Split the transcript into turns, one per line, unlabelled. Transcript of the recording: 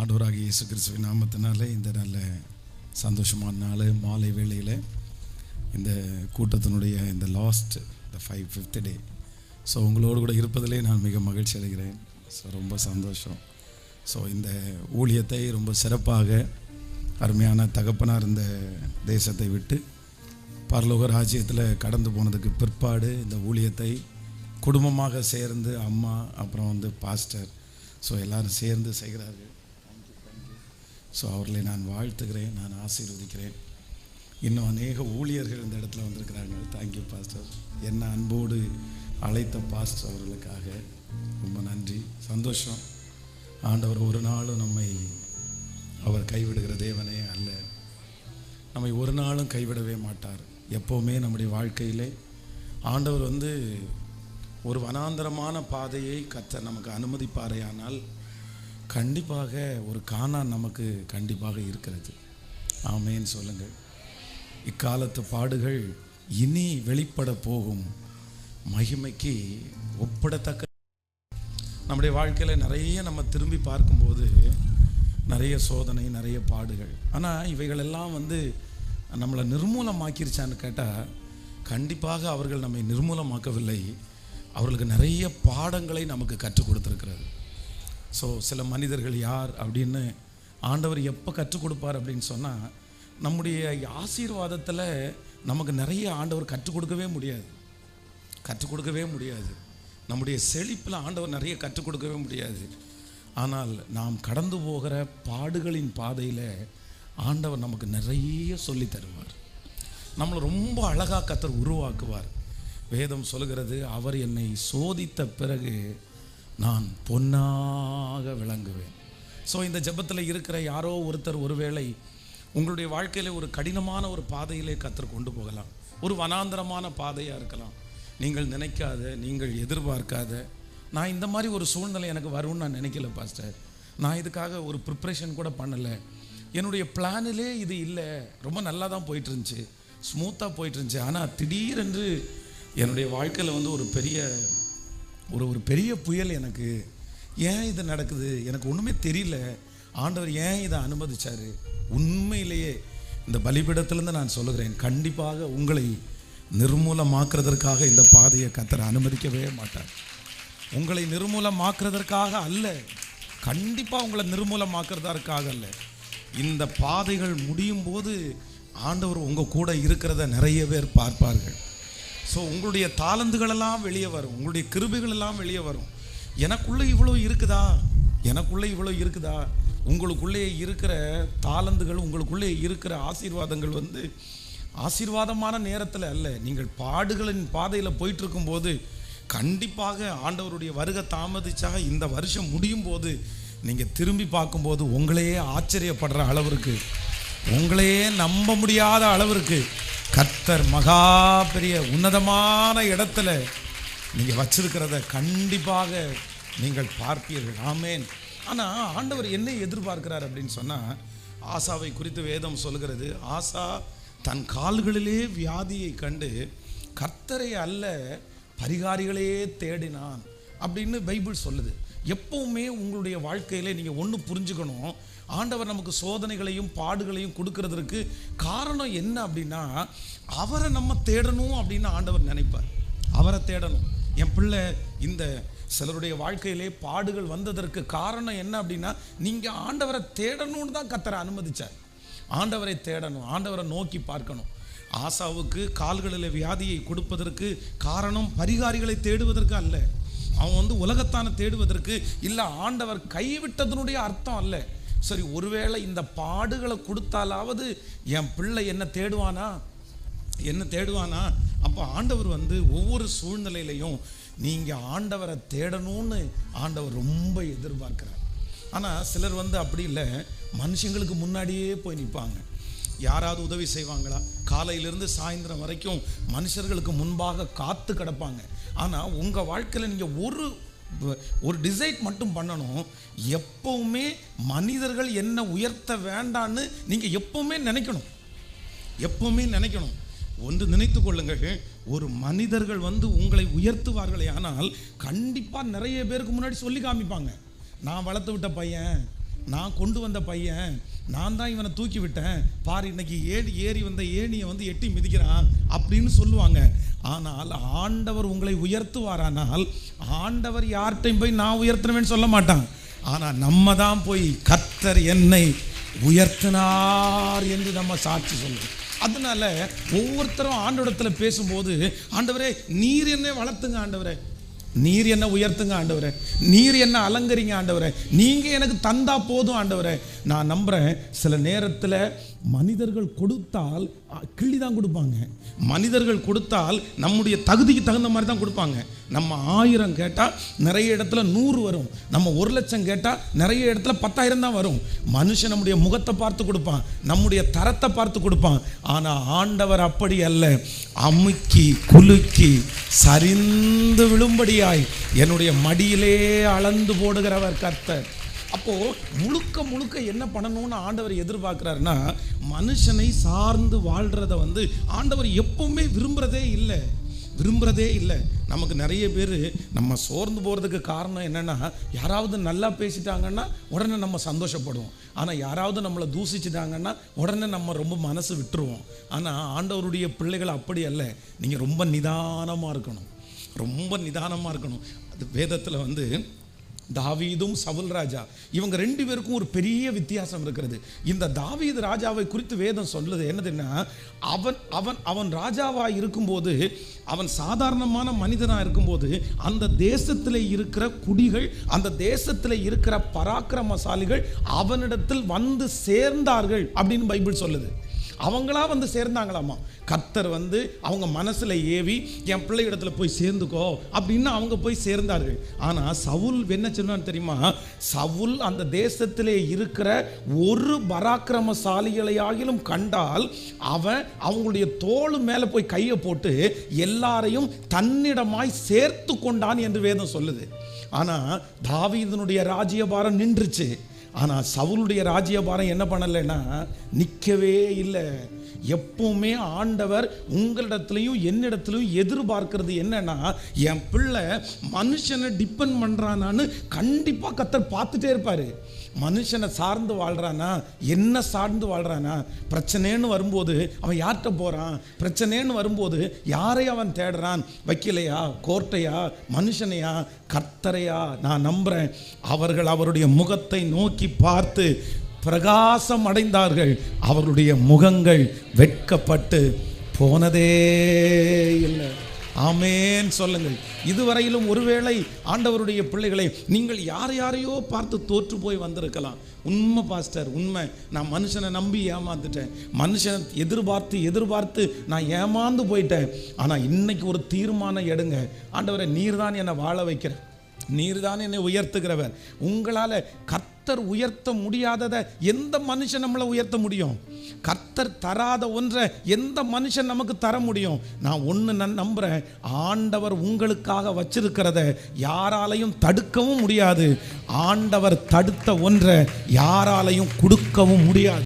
ஆண்டவராகிய இயேசு கிறிஸ்துவின் நாமத்தினாலே இந்த நல்ல சந்தோஷமான நாள் மாலை வேளையில் இந்த கூட்டத்தினுடைய இந்த லாஸ்ட் இந்த ஃபைவ் ஃபிஃப்த் டே ஸோ உங்களோடு கூட இருப்பதிலே நான் மிக மகிழ்ச்சி அடைகிறேன். ஸோ ரொம்ப சந்தோஷம். ஸோ இந்த ஊழியத்தை ரொம்ப சிறப்பாக அருமையான தகப்பனார் இந்த தேசத்தை விட்டு பரலோக ராஜ்யத்தில் கடந்து போனதுக்கு பிற்பாடு இந்த ஊழியத்தை குடும்பமாக சேர்ந்து அம்மா அப்புறம் வந்து பாஸ்டர் ஸோ எல்லோரும் சேர்ந்து செய்கிறார்கள். ஸோ அவர்களை நான் வாழ்த்துகிறேன் நான் ஆசீர்வதிக்கிறேன். இன்னும் அநேக ஊழியர்கள் இந்த இடத்துல வந்திருக்கிறாங்க தேங்க்யூ பாஸ்டர் என்ன அன்போடு அழைத்த பாஸ்டர் அவர்களுக்காக ரொம்ப நன்றி. சந்தோஷம். ஆண்டவர் ஒரு நாளும் நம்மை அவர் கைவிடுகிற தேவனே அல்ல. நம்மை ஒரு நாளும் கைவிடவே மாட்டார். எப்போவுமே நம்முடைய வாழ்க்கையிலே ஆண்டவர் வந்து ஒரு வனாந்தரமான பாதையை கத்த நமக்கு அனுமதிப்பாரையானால் கண்டிப்பாக ஒரு காணான் நமக்கு கண்டிப்பாக இருக்கிறது. ஆமேன்னு சொல்லுங்கள். இக்காலத்து பாடுகள் இனி வெளிப்பட போகும். மகிமைக்கு ஒப்பிடத்தக்க நம்முடைய வாழ்க்கையில் நிறைய நம்ம திரும்பி பார்க்கும்போது நிறைய சோதனை நிறைய பாடுகள். ஆனால் இவைகளெல்லாம் வந்து நம்மளை நிர்மூலமாக்கிருச்சான்னு கேட்டால் கண்டிப்பாக அவர்கள் நம்மை நிர்மூலமாக்கவில்லை. அவர்களுக்கு நிறைய பாடங்களை நமக்கு கற்றுக் கொடுத்துருக்கிறது. ஸோ சில மனிதர்கள் யார் அப்படின்னு ஆண்டவர் எப்போ கற்றுக் கொடுப்பார் அப்படின்னு சொன்னால் நம்முடைய ஆசீர்வாதத்தில் நமக்கு நிறைய ஆண்டவர் கற்றுக் கொடுக்கவே முடியாது. கற்றுக் கொடுக்கவே முடியாது. நம்முடைய செழிப்பில் ஆண்டவர் நிறைய கற்றுக் கொடுக்கவே முடியாது. ஆனால் நாம் கடந்து போகிற பாடுகளின் பாதையில் ஆண்டவர் நமக்கு நிறைய சொல்லி தருவார். நம்மளை ரொம்ப அழகாக கத்தர் உருவாக்குவார். வேதம் சொல்கிறது அவர் என்னை சோதித்த பிறகு நான் பொன்னாக விளங்குவேன். ஸோ இந்த ஜெபத்தில் இருக்கிற யாரோ ஒருத்தர் ஒருவேளை உங்களுடைய வாழ்க்கையில் ஒரு கடினமான ஒரு பாதையிலே கத்தர் கொண்டு போகலாம். ஒரு வனாந்தரமான பாதையாக இருக்கலாம். நீங்கள் நினைக்காத நீங்கள் எதிர்பார்க்காத நான் இந்த மாதிரி ஒரு சூழ்நிலை எனக்கு வரும்னு நான் நினைக்கல பாஸ்டர் நான் இதுக்காக ஒரு ப்ரிப்ரேஷன் கூட பண்ணலை. என்னுடைய பிளானிலே இது இல்லை. ரொம்ப நல்லா தான் போயிட்டு இருந்துச்சு ஸ்மூத்தாக போயிட்டு இருந்துச்சு ஆனால் திடீரென்று என்னுடைய வாழ்க்கையில் வந்து ஒரு பெரிய ஒரு ஒரு பெரிய புயல் எனக்கு ஏன் இது நடக்குது? எனக்கு ஒன்றுமே தெரியல. ஆண்டவர் ஏன் இதை அனுமதிச்சார்? உண்மையிலேயே இந்த பலிபீடத்திலேருந்து நான் சொல்லுகிறேன். கண்டிப்பாக உங்களை நிர்மூலமாக்குறதற்காக இந்த பாதையை கத்தரை அனுமதிக்கவே மாட்டார். உங்களை நிர்மூலமாக்குறதற்காக அல்ல. கண்டிப்பாக உங்களை நிர்மூலமாக்குறதற்காக அல்ல. இந்த பாதைகள் முடியும் போது ஆண்டவர் உங்கள் கூட இருக்கிறத நிறைய பேர் பார்ப்பார்கள். ஸோ உங்களுடைய தாளந்துகளெல்லாம் வெளியே வரும். உங்களுடைய கிருபைகள் எல்லாம் வெளியே வரும். எனக்குள்ளே இவ்வளோ இருக்குதா? எனக்குள்ளே இவ்வளோ இருக்குதா? உங்களுக்குள்ளே இருக்கிற தாளந்துகள் உங்களுக்குள்ளே இருக்கிற ஆசீர்வாதங்கள் வந்து ஆசீர்வாதமான நேரத்தில் அல்ல. நீங்கள் பாடுகளின் பாதையில் போயிட்டுருக்கும்போது கண்டிப்பாக ஆண்டவருடைய வருகை தாமதிச்சா இந்த வருஷம் முடியும் போது நீங்கள் திரும்பி பார்க்கும்போது உங்களையே ஆச்சரியப்படுற அளவிற்கு உங்களையே நம்ப முடியாத அளவிற்கு கர்த்தர் மகா பெரிய உன்னதமான இடத்துல நீங்கள் வச்சிருக்கிறத கண்டிப்பாக நீங்கள் பார்ப்பீர்கள். ஆமேன். ஆனால் ஆண்டவர் என்ன எதிர்பார்க்கிறார் அப்படின்னு சொன்னால் ஆசாவை குறித்து வேதம் சொல்கிறது ஆசா தன் கால்களிலே வியாதியை கண்டு கர்த்தரை அல்ல பரிகாரிகளையே தேடினான் அப்படின்னு பைபிள் சொல்லுது. எப்பவுமே உங்களுடைய வாழ்க்கையில் நீங்கள் ஒன்று புரிஞ்சுக்கணும். ஆண்டவர் நமக்கு சோதனைகளையும் பாடுகளையும் கொடுக்கறதற்கு காரணம் என்ன அப்படின்னா அவரை நம்ம தேடணும் அப்படின்னு ஆண்டவர் நினைப்பார். அவரை தேடணும். என் பிள்ளை இந்த சிலருடைய வாழ்க்கையிலே பாடுகள் வந்ததற்கு காரணம் என்ன அப்படின்னா நீங்கள் ஆண்டவரை தேடணும்னு தான் கத்தரை அனுமதிச்சார். ஆண்டவரை தேடணும் ஆண்டவரை நோக்கி பார்க்கணும். ஆசாவுக்கு கால்களில் வியாதியை கொடுப்பதற்கு காரணம் பரிகாரிகளை தேடுவதற்கு அல்ல. அவன் வந்து உலகத்தான தேடுவதற்கு இல்லை ஆண்டவர் கைவிட்டதனுடைய அர்த்தம் அல்ல. சரி ஒருவேளை இந்த பாடுகளை கொடுத்தாலாவது என் பிள்ளை என்ன தேடுவானா? என்ன தேடுவானா? அப்போ ஆண்டவர் வந்து ஒவ்வொரு சூழ்நிலையிலையும் நீங்கள் ஆண்டவரை தேடணும்னு ஆண்டவர் ரொம்ப எதிர்பார்க்கிறார். ஆனால் சிலர் வந்து அப்படி இல்லை மனுஷங்களுக்கு முன்னாடியே போய் நிற்பாங்க யாராவது உதவி செய்வாங்களா? காலையிலிருந்து சாயந்தரம் வரைக்கும் மனுஷர்களுக்கு முன்பாக காத்து கிடப்பாங்க. ஆனால் உங்கள் வாழ்க்கையில் நீங்கள் ஒரு ஒரு டிசைட் மட்டும் பண்ணணும். எப்பவுமே மனிதர்கள் என்ன உயர்த்த வேண்டான்னு நீங்கள் எப்பவுமே நினைக்கணும். எப்பவுமே நினைக்கணும். ஒன்று நினைத்து கொள்ளுங்கள். ஒரு மனிதர்கள் வந்து உங்களை உயர்த்துவார்களே ஆனால் கண்டிப்பாக நிறைய பேருக்கு முன்னாடி சொல்லி காமிப்பாங்க. நான் வளர்த்து விட்ட பையன் நான் கொண்டு வந்த பையன் நான் தான் இவனை தூக்கி விட்டேன். பாரு இன்னைக்கு ஏறி ஏறி வந்த ஏணியை வந்து எட்டி மிதிக்கிறான் அப்படின்னு சொல்லுவாங்க. ஆனால் ஆண்டவர் உங்களை உயர்த்துவாரானால் ஆண்டவர் யார்கிட்டையும் போய் நான் உயர்த்தினவேன்னு சொல்ல மாட்டான். ஆனால் நம்ம தான் போய் கத்தர் என்னை உயர்த்தினார் என்று நம்ம சாட்சி சொல்லுவோம் அதனால ஒவ்வொருத்தரும் ஆண்டவரத்துல பேசும்போது ஆண்டவரே நீர் என்னை வளர்த்துங்க ஆண்டவரே. நீர் என்ன உயர்த்துங்க ஆண்டவரே. நீர் என்ன அலங்கரிங்க ஆண்டவரே. நீங்க எனக்கு தந்தா போதும் ஆண்டவரே. நான் நம்புகிறேன் சில நேரத்தில் மனிதர்கள் கொடுத்தால் கிள்ளி தான் கொடுப்பாங்க. மனிதர்கள் கொடுத்தால் நம்முடைய தகுதிக்கு தகுந்த மாதிரி தான் கொடுப்பாங்க. நம்ம ஆயிரம் கேட்டால் நிறைய இடத்துல நூறு வரும். நம்ம ஒரு லட்சம் கேட்டால் நிறைய இடத்துல பத்தாயிரம் தான் வரும். மனுஷன் நம்முடைய முகத்தை பார்த்து கொடுப்பான். நம்முடைய தரத்தை பார்த்து கொடுப்பான். ஆனால் ஆண்டவர் அப்படி அல்ல. அமுக்கி குலுக்கி சரிந்து விழும்படியாய் என்னுடைய மடியிலே அளந்து போடுகிறவர் கர்த்தர். அப்போ முழுக்க முழுக்க என்ன பண்ணணும்னு ஆண்டவர் எதிர்பார்க்கிறாருன்னா மனுஷனை சார்ந்து வாழ்கிறத வந்து ஆண்டவர் எப்பவுமே விரும்புறதே இல்லை. விரும்புறதே இல்லை. நமக்கு நிறைய பேர் நம்ம சோர்ந்து போகிறதுக்கு காரணம் என்னென்னா யாராவது நல்லா பேசிட்டாங்கன்னா உடனே நம்ம சந்தோஷப்படுவோம். ஆனால் யாராவது நம்மளை தூசிச்சிட்டாங்கன்னா உடனே நம்ம ரொம்ப மனசு விட்டுருவோம். ஆனால் ஆண்டவருடைய பிள்ளைகள் அப்படி அல்ல. நீங்கள் ரொம்ப நிதானமாக இருக்கணும். ரொம்ப நிதானமாக இருக்கணும். அது வேதத்தில் வந்து தாவீதும் சவுல் ராஜா. இவங்க ரெண்டு பேருக்கும் ஒரு பெரிய வித்தியாசம் இருக்கிறது. இந்த தாவீது ராஜாவை குறித்து வேதம் சொல்லுது. என்னதுன்னா அவன் அவன் அவன் ராஜாவாக இருக்கும்போது அவன் சாதாரணமான மனிதனாக இருக்கும்போது அந்த தேசத்தில் இருக்கிற குடிகள் அந்த தேசத்தில் இருக்கிற பராக்கிரமசாலிகள் அவனிடத்தில் வந்து சேர்ந்தார்கள் அப்படின்னு பைபிள் சொல்லுது. அவங்களா வந்து சேர்ந்தாங்களாமா? கர்த்தர் வந்து அவங்க மனசில் ஏவி என் பிள்ளை இடத்துல போய் சேர்ந்துக்கோ அப்படின்னு அவங்க போய் சேர்ந்தார்கள். ஆனால் சவுல் என்ன சொன்னான்னு தெரியுமா? சவுல் அந்த தேசத்திலே இருக்கிற ஒரு பராக்கிரமசாலிகளையாகிலும் கண்டால் அவன் அவங்களுடைய தோள் மேலே போய் கையை போட்டு எல்லாரையும் தன்னிடமாய் சேர்த்து கொண்டான் என்று வேதம் சொல்லுது. ஆனால் தாவீதனுடைய ராஜ்யபாரம் நின்றுச்சு. ஆனால் சவுளுடைய ராஜ்யபாரம் என்ன பண்ணலைன்னா நிற்கவே இல்லை. எப்பவுமே ஆண்டவர் உங்களிடத்துலையும் என்னிடத்துலையும் எதிர்பார்க்கறது என்னன்னா என் பிள்ளை மனுஷனை டிபெண்ட் பண்ணுறானான்னு கண்டிப்பாக கத்தர் பார்த்துட்டே இருப்பார். மனுஷனை சார்ந்து வாழ்கிறானா என்ன சார்ந்து வாழ்கிறானா பிரச்சனைன்னு வரும்போது அவன் யார்கிட்ட போகிறான் பிரச்சனைன்னு வரும்போது யாரை அவன் தேடுறான்? வக்கீலையா? கோர்ட்டையா? மனுஷனையா? கர்த்தரையா? நான் நம்புறேன். அவர்கள் அவருடைய முகத்தை நோக்கி பார்த்து பிரகாசம் அடைந்தார்கள் அவருடைய முகங்கள் வெட்கப்பட்டு போனதே இல்லை. ஆமேன். சொல்லுங்கள். இதுவரையிலும் ஒருவேளை ஆண்டவருடைய பிள்ளைகளை நீங்கள் யார் யாரையோ பார்த்து தோற்று போய் வந்திருக்கலாம். உண்மை பாஸ்டர் உண்மை. நான் மனுஷனை நம்பி ஏமாந்துட்டேன். மனுஷனை எதிர்பார்த்து எதிர்பார்த்து நான் ஏமாந்து போயிட்டேன். ஆனால் இன்னைக்கு ஒரு தீர்மானம் எடுங்க. ஆண்டவரை நீர் தான் என்னை வாழ வைக்கிற. நீர் தான் என்னை உயர்த்துகிறவர். உங்களால் கத் கர்த்தர் உயர்த்த முடியாததை எந்த மனுஷன் நம்மளை உயர்த்த முடியும்? கர்த்தர் தராத ஒன்றை எந்த மனுஷன் நமக்கு தர முடியும்? நான் ஒன்று நான் நம்புகிறேன் ஆண்டவர் உங்களுக்காக வச்சிருக்கிறத யாராலையும் தடுக்கவும் முடியாது. ஆண்டவர் தடுத்த ஒன்றை யாராலையும் கொடுக்கவும் முடியாது.